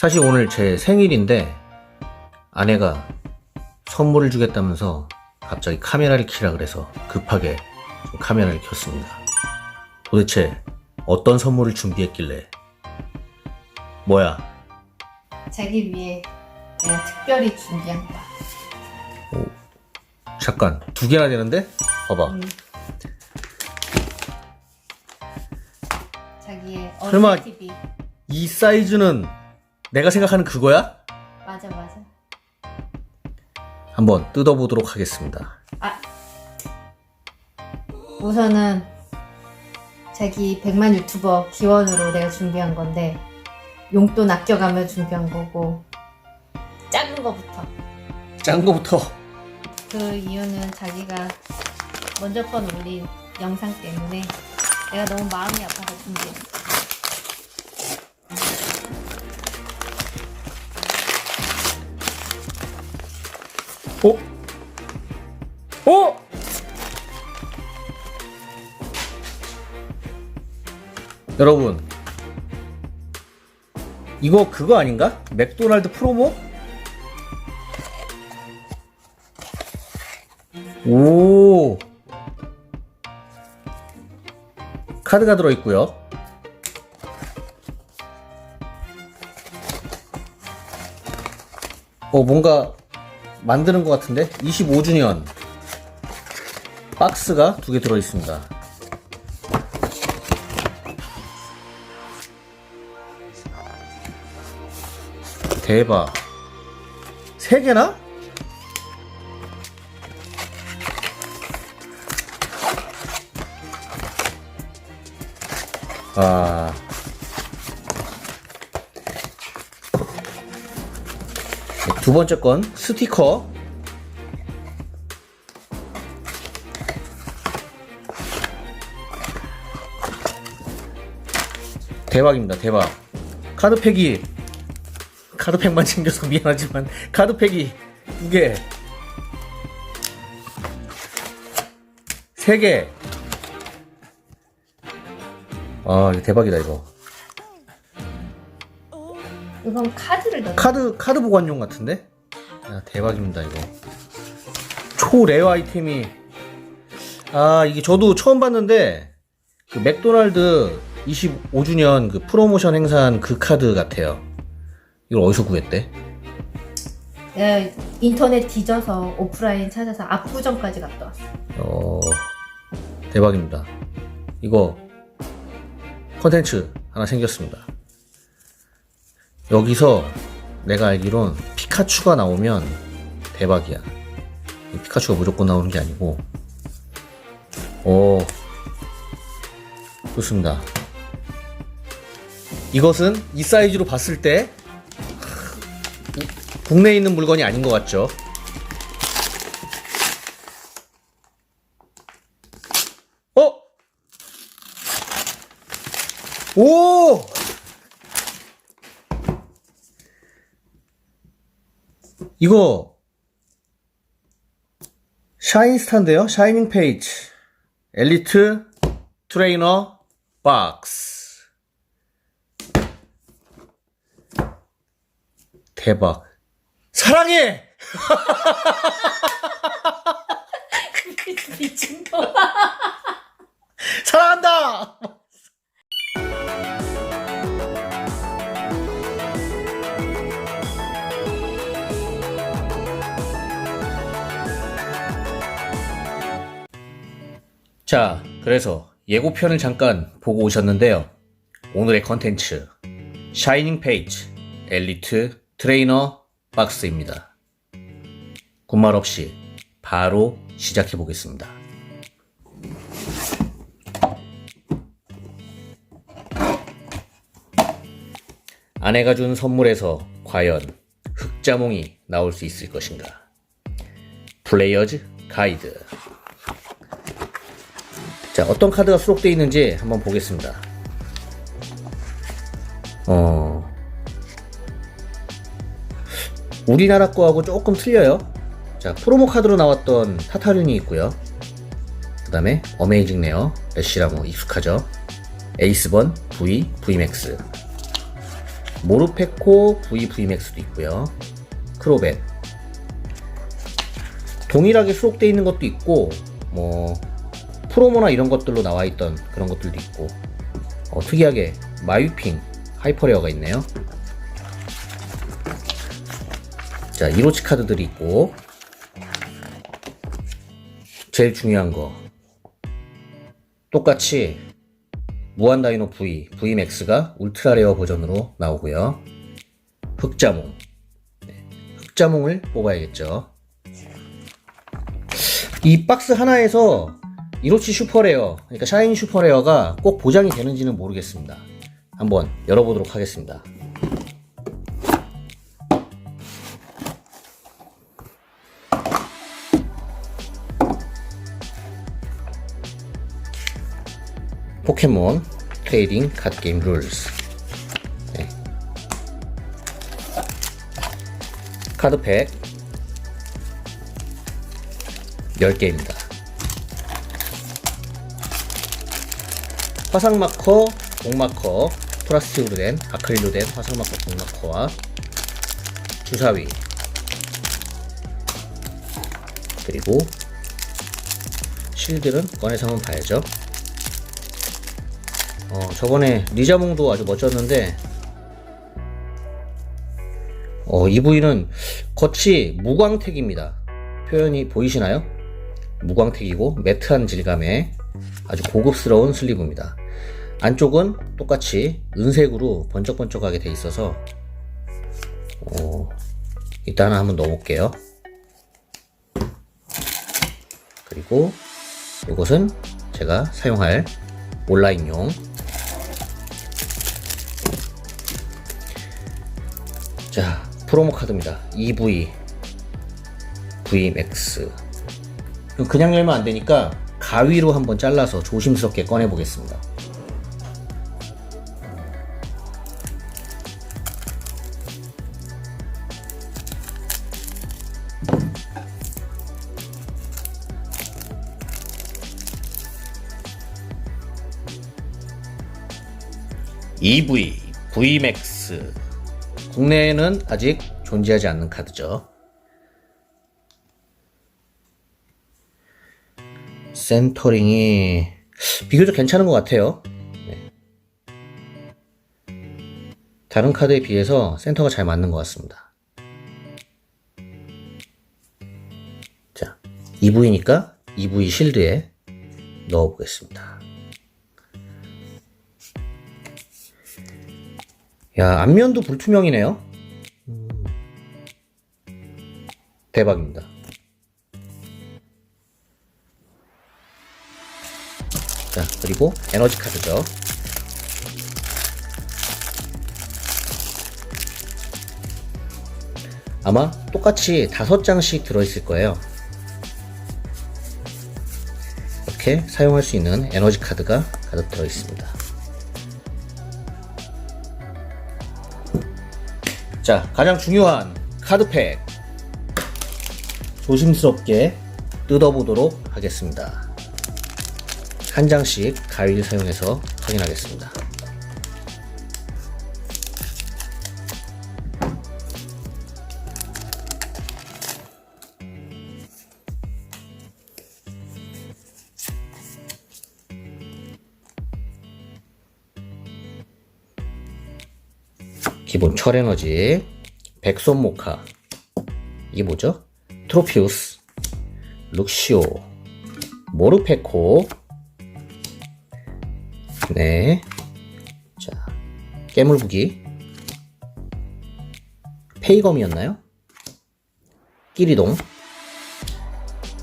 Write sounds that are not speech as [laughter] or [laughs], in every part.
사실 오늘 제 생일인데 아내가 선물을 주겠다면서 갑자기 카메라를 키라 그래서 급하게 좀 카메라를 켰습니다. 도대체 어떤 선물을 준비했길래 뭐야 자기 위해 내가 특별히 준비한 거야. 잠깐 두 개나 되는데 봐봐 음. 자기의 설마- TV. 이 사이즈는 내가 생각하는 그거야? 맞아 맞아. 한번 뜯어보도록 하겠습니다. 아 우선은 자기 100만 유튜버 기원으로 내가 준비한 건데 용돈 아껴가며 준비한 거고 작은 거부터 짠 거부터 그 이유는 자기가 먼저 건 올린 영상 때문에 내가 너무 마음이 아파서 준비했어. 어? 어? 여러분 이거 그거 아닌가? 맥도날드 프로모? 오 카드가 들어있고요 어 뭔가 만드는 것 같은데 25주년 박스가 두 개 들어있습니다. 대박. 세 개나? 아. 두 번째 건 스티커. 대박입니다 대박. 카드팩이 카드팩만 [laughs] 챙겨서 미안하지만 카드팩이 두 개 세 개. 아 이거 대박이다 이거 이건 카드를 넣어. 카드 카드 보관용 같은데? 야 대박입니다 이거 초레어 아이템이 아 이게 저도 처음 봤는데 그 맥도날드 25주년 그 프로모션 행사한 그 카드 같아요 이걸 어디서 구했대? 내가 인터넷 뒤져서 오프라인 찾아서 압구정까지 갔다 왔어. 어 대박입니다 이거 컨텐츠 하나 생겼습니다 여기서 내가 알기론 피카츄가 나오면 대박이야. 이 피카츄가 무조건 나오는 게 아니고. 오. 좋습니다. 이것은 이 사이즈로 봤을 때 국내에 있는 물건이 아닌 것 같죠 어? 오! 이거 샤인스타인데요? 샤이닝 페이지 엘리트 트레이너 박스 대박 사랑해! [laughs] 미친 거. 사랑한다! 자, 그래서 예고편을 잠깐 보고 오셨는데요. 오늘의 컨텐츠 샤이닝 페이지 엘리트 트레이너 박스입니다. 군말 없이 바로 시작해 보겠습니다. 아내가 준 선물에서 과연 흑자몽이 나올 수 있을 것인가? 플레이어즈 가이드. 자, 어떤 카드가 수록되어 있는지 한번 보겠습니다. 어, 우리나라 거하고 조금 틀려요. 자, 프로모 카드로 나왔던 타타륜이 있고요. 그 다음에 어메이징 레어, 레시라모 익숙하죠. 에이스번, V, V맥스. 모르페코 VV맥스도 있고요. 크로벳. 동일하게 수록되어 있는 것도 있고, 뭐, 프로모나 이런 것들로 나와 있던 그런 것들도 있고, 어, 특이하게 마유핑 하이퍼레어가 있네요. 자, 이로치 카드들이 있고, 제일 중요한 거. 똑같이 무한 다이노 V, VMAX가 울트라 레어 버전으로 나오고요. 흑자몽. 네, 흑자몽을 뽑아야겠죠. 이 박스 하나에서 이로치 슈퍼레어, 그러니까 샤이니 슈퍼레어가 꼭 보장이 되는지는 모르겠습니다. 한번 열어보도록 하겠습니다. 포켓몬 트레이딩 카드 게임 룰스 네. 카드팩 10개입니다 화상 마커, 공마커, 플라스틱으로 된 아크릴로 된 화상 마커 공마커와 주사위 그리고 실들은 꺼내서 한번 봐야죠 어, 저번에 리자몽도 아주 멋졌는데 어, 이 부위는 겉이 무광택입니다. 표현이 보이시나요? 무광택이고 매트한 질감의 아주 고급스러운 슬리브입니다. 안쪽은 똑같이 은색으로 번쩍번쩍하게 돼 있어서 어, 일단 한번 넣어볼게요. 그리고 이것은 제가 사용할 온라인용 자, 프로모 카드입니다. EV, VMAX. 그냥 열면 안 되니까 가위로 한번 잘라서 조심스럽게 꺼내 보겠습니다. EV, VMAX. 국내에는 아직 존재하지 않는 카드죠. 센터링이 비교적 괜찮은 것 같아요. 네. 다른 카드에 비해서 센터가 잘 맞는 것 같습니다. 자, EV니까 EV 실드에 넣어보겠습니다. 야, 앞면도 불투명이네요. 음. 대박입니다. 자, 그리고 에너지 카드죠. 아마 똑같이 다섯 장씩 들어있을 거예요. 이렇게 사용할 수 있는 에너지 카드가 가득 들어있습니다. 자, 가장 중요한 카드팩. 조심스럽게 뜯어보도록 하겠습니다. 한 장씩 가위를 사용해서 확인하겠습니다. 기본 철에너지, 백손 모카, 이게 뭐죠? 트로피우스, 룩시오, 모르페코, 네, 자, 깨물부기, 페이검이었나요? 끼리동,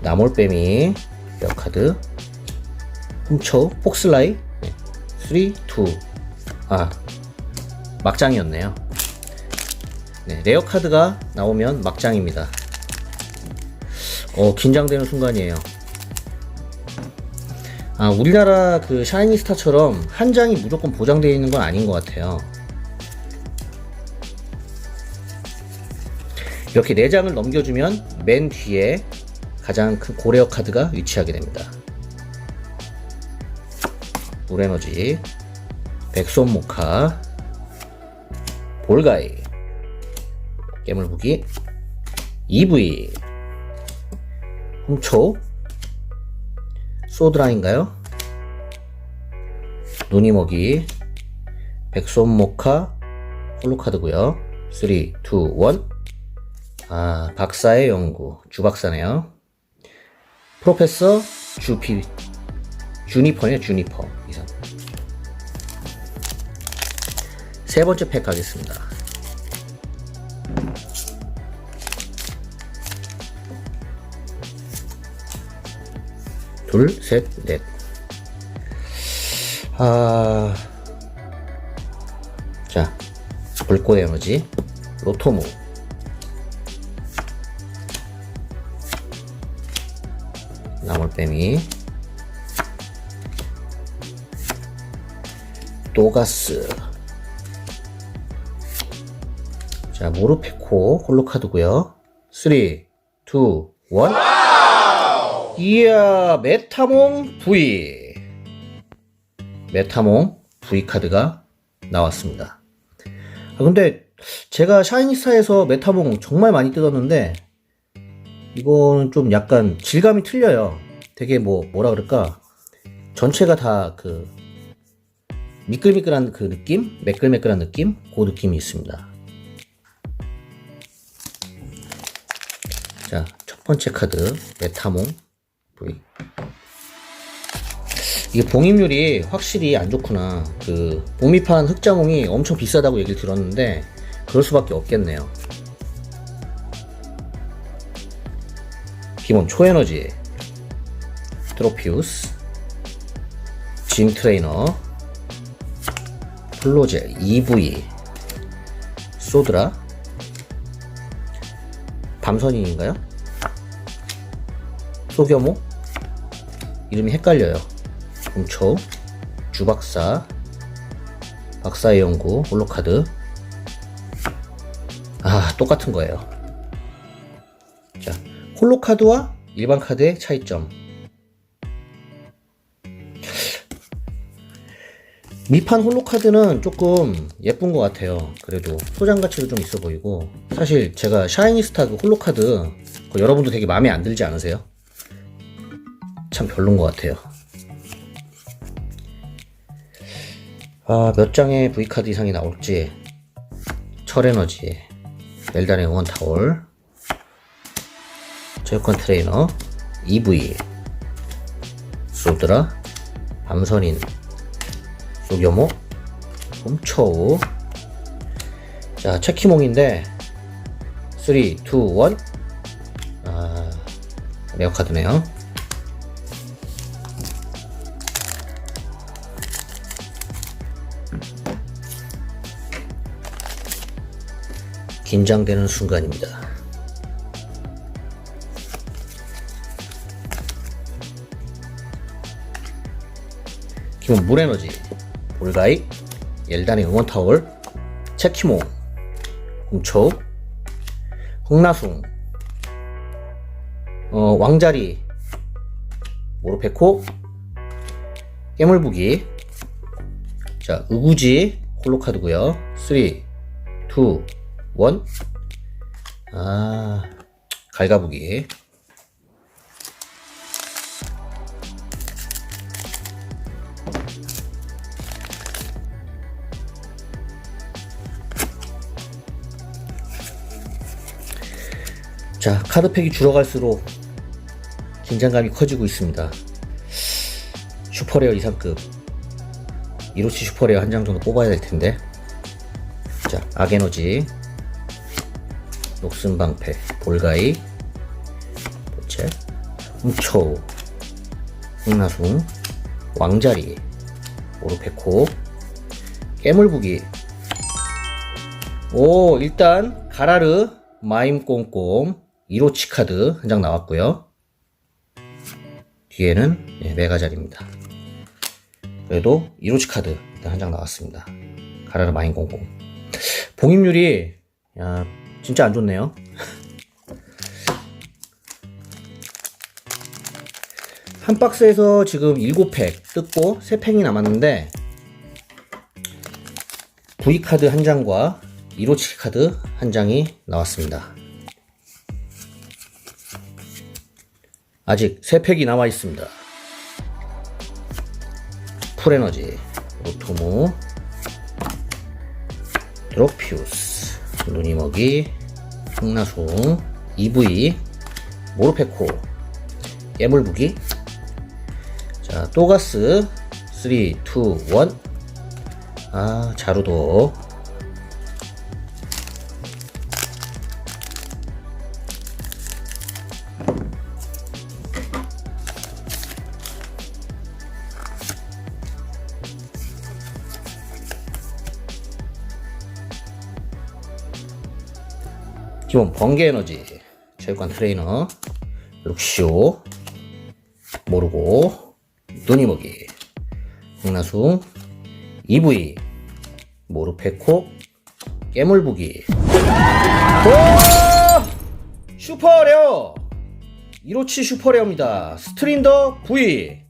나몰빼미, 역카드, 훔쳐, 폭슬라이, 네, 3, 2, 아, 막장이었네요. 네, 레어 카드가 나오면 막장입니다. 어, 긴장되는 순간이에요. 아, 우리나라 그 샤이니 스타처럼 한 장이 무조건 보장되어 있는 건 아닌 것 같아요. 이렇게 네 장을 넘겨주면 맨 뒤에 가장 큰 고레어 카드가 위치하게 됩니다. 물에너지, 백손 모카, 볼가이 깨물부기 EV 훔초 소드라인가요? 눈이 먹이 백손 모카 홀로카드고요. 3, 2, 1 아, 박사의 연구 주박사네요. 프로페서 주피 주니퍼네요 주니퍼. 이상 세 번째 팩 가겠습니다. 둘, 셋, 넷. 아, 자, 불꽃 에너지, 로토무, 나물뱀이, 또가스, 자, 모르페코 홀로카드고요 3, 2, 1. 이야, 메타몽 V. 메타몽 V 카드가 나왔습니다. 아, 근데 제가 샤이니스타에서 메타몽 정말 많이 뜯었는데, 이거는 좀 약간 질감이 틀려요. 되게 뭐, 뭐라 그럴까. 전체가 다 그, 미끌미끌한 그 느낌? 매끌매끌한 느낌? 그 느낌이 있습니다. 첫 번째 카드, 메타몽 V. 이게 봉입률이 확실히 안 좋구나. 그 봉입한 흑자몽이 엄청 비싸다고 얘기를 들었는데 그럴 수밖에 없겠네요. 기본 초에너지 트로피우스 진 트레이너 플로젤 EV 소드라 밤선인인가요? 소규모 이름이 헷갈려요. 공초, 주박사, 박사의 연구, 홀로카드. 아, 똑같은 거예요. 자, 홀로카드와 일반 카드의 차이점. 미판 홀로카드는 조금 예쁜 것 같아요. 그래도 소장 가치도 좀 있어 보이고. 사실 제가 샤이니스타 그 홀로카드 그거 여러분도 되게 마음에 안 들지 않으세요? 참 별론 것 같아요. 아, 몇 장의 V카드 이상이 나올지. 철에너지, 멜단의 응원 타월, 체육관 트레이너, EV, 소드라, 밤선인, 소교모, 홈초우. 자, 체키몽인데, 3, 2, 1. 아, 레어 카드네요. 긴장되는 순간입니다. 기본 물에너지, 볼가이, 엘단의 응원타월, 체키모, 훔초, 흥나숭, 어, 왕자리, 모로페코, 깨물부기, 자, 우구지, 홀로카드고요 3, 2, 1. 아, 갈가부기. 자, 카드팩이 줄어갈수록 긴장감이 커지고 있습니다. 슈퍼레어 이상급. 이로치 슈퍼레어 한 장 정도 뽑아야 될 텐데. 자, 아게너지. 녹슨 방패, 볼가이, 도체, 훔초, 흥나숭, 왕자리, 오르페코, 깨물부기. 오, 일단 가라르, 마임 꼼꼼, 이로치 카드 한 장 나왔고요. 뒤에는 네, 메가자리입니다. 그래도 이로치 카드 일단 한 장 나왔습니다. 가라르 마임 꼼꼼. 봉입률이 야, 진짜 안 좋네요. 한 박스에서 지금 7팩 뜯고 3팩이 남았는데 V카드 한 장과 이로치 카드 한 장이 나왔습니다. 아직 3팩이 남아 있습니다. 풀에너지, 로토무, 드로피우스, 누니먹이, 흑나숭, EV, 모르페코, 깨물부기, 자, 또가스, 3, 2, 1, 아, 자루도, 기본 번개 에너지, 체육관 트레이너, 룩시오, 모르고, 눈이먹이, 흑나숭, EV, 모르페코, 깨물부기. 오! 슈퍼레어! 1호치 슈퍼레어입니다. 스트린더 V.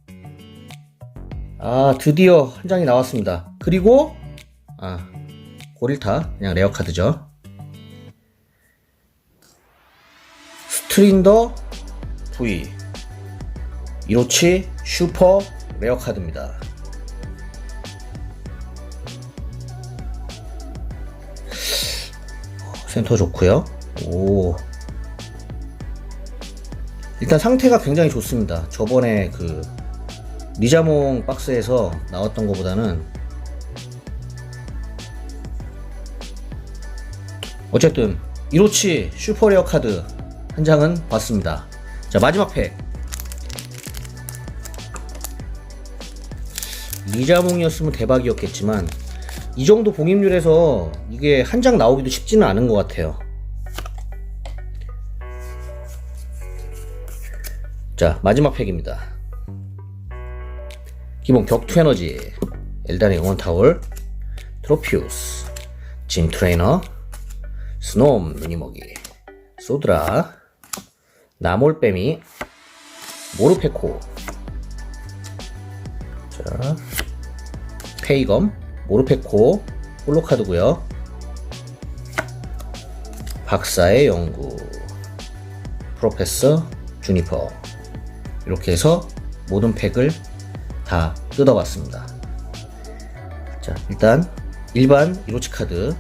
아, 드디어 한 장이 나왔습니다. 그리고, 아, 고릴타, 그냥 레어 카드죠. 스트린더 V 1호치 슈퍼 레어 카드입니다. 센터 좋고요. 오. 일단 상태가 굉장히 좋습니다. 저번에 그 리자몽 박스에서 나왔던 것보다는 어쨌든 1호치 슈퍼레어 카드 한 장은 봤습니다. 자 마지막 팩. 리자몽이었으면 대박이었겠지만 이 정도 봉입률에서 이게 한 장 나오기도 쉽지는 않은 것 같아요. 자 마지막 팩입니다. 기본 격투 에너지. 엘단의 영원 타월. 트로피우스. 짐 트레이너. 스놈 눈이먹이. 소드라 나몰빼미 모르페코. 자 페이검 모르페코 홀로카드고요. 박사의 연구. 프로페서 주니퍼. 이렇게 해서 모든 팩을 다 뜯어봤습니다. 자 일단 일반 이로치 카드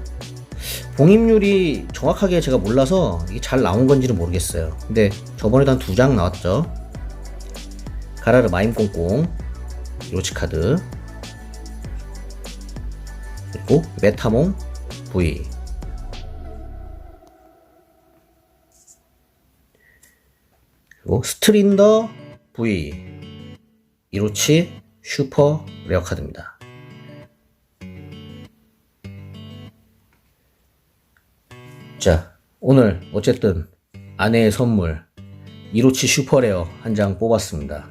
봉입률이 정확하게 제가 몰라서 이게 잘 나온 건지는 모르겠어요. 근데 저번에도 한 두 장 나왔죠. 가라르 마임꽁꽁 로치 카드 그리고 메타몽 V 그리고 스트린더 V 이로치 슈퍼 레어 카드입니다. 자, 오늘 어쨌든 아내의 선물 이로치 슈퍼레어 한 장 뽑았습니다.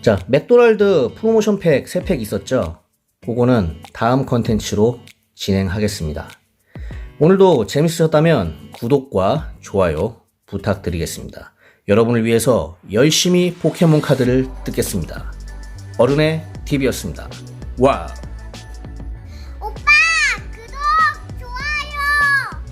자, 맥도날드 프로모션 팩 3팩 있었죠? 그거는 다음 컨텐츠로 진행하겠습니다. 오늘도 재밌으셨다면 구독과 좋아요 부탁드리겠습니다. 여러분을 위해서 열심히 포켓몬 카드를 뜯겠습니다. 어른의 TV였습니다. 와우!